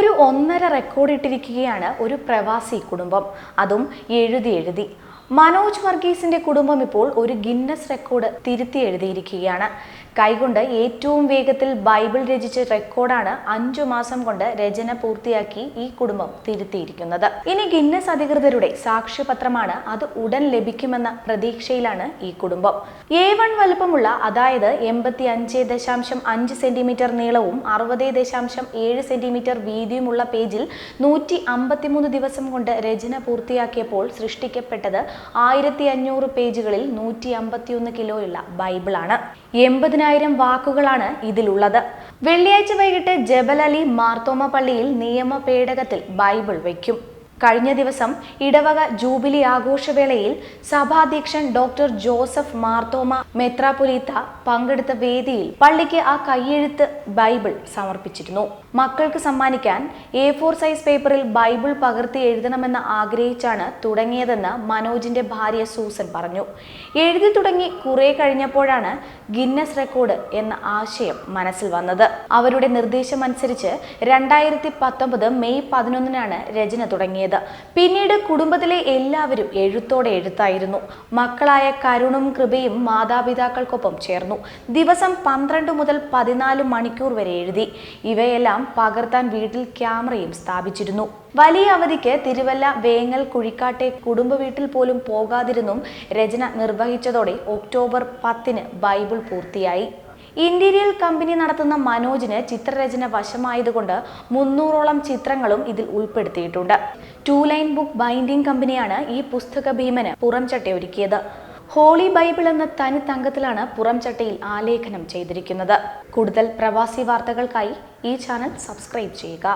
ഒരു ഒന്നര റെക്കോർഡ് ഇട്ടിരിക്കുകയാണ് ഒരു പ്രവാസി കുടുംബം. അതും എഴുതി എഴുതി. മനോജ് വർഗീസിന്റെ കുടുംബം ഇപ്പോൾ ഒരു ഗിന്നസ് റെക്കോർഡ് തിരുത്തി എഴുതിയിരിക്കുകയാണ്. കൈകൊണ്ട് ഏറ്റവും വേഗത്തിൽ ബൈബിൾ രചിച്ച റെക്കോർഡാണ് അഞ്ചു മാസം കൊണ്ട് രചന പൂർത്തിയാക്കി ഈ കുടുംബം തിരുത്തിയിരിക്കുന്നത്. ഇനി ഗിന്നസ് അധികൃതരുടെ സാക്ഷ്യപത്രമാണ് അത് ഉടൻ ലഭിക്കുമെന്ന പ്രതീക്ഷയിലാണ് ഈ കുടുംബം. എ വൺ വലുപ്പമുള്ള അതായത് എൺപത്തി അഞ്ച് ദശാംശം അഞ്ച് സെന്റിമീറ്റർ നീളവും അറുപത് ദശാംശം ഏഴ് സെന്റിമീറ്റർ വീതിയുമുള്ള പേജിൽ നൂറ്റി അമ്പത്തിമൂന്ന് ദിവസം കൊണ്ട് രചന പൂർത്തിയാക്കിയപ്പോൾ സൃഷ്ടിക്കപ്പെട്ടത് ആയിരത്തി അഞ്ഞൂറ് പേജുകളിൽ നൂറ്റി അമ്പത്തിയൊന്ന് കിലോയുള്ള ബൈബിളാണ്. എൺപതിനായിരം വാക്കുകളാണ് ഇതിലുള്ളത്. വെള്ളിയാഴ്ച വൈകിട്ട് ജബൽ അലി മാർത്തോമ പള്ളിയിൽ നിയമ പേടകത്തിൽ ബൈബിൾ വയ്ക്കും. കഴിഞ്ഞ ദിവസം ഇടവക ജൂബിലി ആഘോഷവേളയിൽ സഭാധ്യക്ഷൻ ഡോക്ടർ ജോസഫ് മാർത്തോമ മെത്രാപൊലീത്ത പങ്കെടുത്ത വേദിയിൽ പള്ളിക്ക് ആ കയ്യെഴുത്ത് ബൈബിൾ സമർപ്പിച്ചിരുന്നു. മക്കൾക്ക് സമ്മാനിക്കാൻ എ ഫോർ സൈസ് പേപ്പറിൽ ബൈബിൾ പകർത്തി എഴുതണമെന്ന് ആഗ്രഹിച്ചാണ് തുടങ്ങിയതെന്ന് മനോജിന്റെ ഭാര്യ സൂസൻ പറഞ്ഞു. എഴുതി തുടങ്ങി കുറെ കഴിഞ്ഞപ്പോഴാണ് ഗിന്നസ് റെക്കോർഡ് എന്ന ആശയം മനസ്സിൽ വന്നത്. അവരുടെ നിർദ്ദേശമനുസരിച്ച് രണ്ടായിരത്തി പത്തൊമ്പത് മെയ് പതിനൊന്നിനാണ് രചന തുടങ്ങിയത്. പിന്നീട് കുടുംബത്തിലെ എല്ലാവരും എഴുത്തോടെ എഴുത്തായിരുന്നു. മക്കളായ കരുണും കൃപയും മാതാപിതാക്കൾക്കൊപ്പം ചേർന്നു. ദിവസം പന്ത്രണ്ട് മുതൽ പതിനാല് മണിക്കൂർ വരെ എഴുതി. ഇവയെല്ലാം പകർത്താൻ വീട്ടിൽ ക്യാമറയും സ്ഥാപിച്ചിരുന്നു. വലിയ അവധിക്ക് തിരുവല്ല വേങ്ങൽ കുഴിക്കാട്ടെ കുടുംബ വീട്ടിൽ പോലും പോകാതിരുന്നും രചന നിർവഹിച്ചതോടെ ഒക്ടോബർ പത്തിന് ബൈബിൾ പൂർത്തിയായി. ഇന്റീരിയൽ കമ്പനി നടത്തുന്ന മനോജിന് ചിത്രരചന വശമായതുകൊണ്ട് മുന്നൂറോളം ചിത്രങ്ങളും ഇതിൽ ഉൾപ്പെടുത്തിയിട്ടുണ്ട്. ടു ലൈൻ ബുക്ക് ബൈൻഡിംഗ് കമ്പനിയാണ് ഈ പുസ്തക ഭീമന് പുറംചട്ട ഒരുക്കിയത്. ഹോളി ബൈബിൾ എന്ന തനി തങ്കത്തിലാണ് പുറംചട്ടയിൽ ആലേഖനം ചെയ്തിരിക്കുന്നത്. കൂടുതൽ പ്രവാസി വാർത്തകൾക്കായി ഈ ചാനൽ സബ്സ്ക്രൈബ് ചെയ്യുക.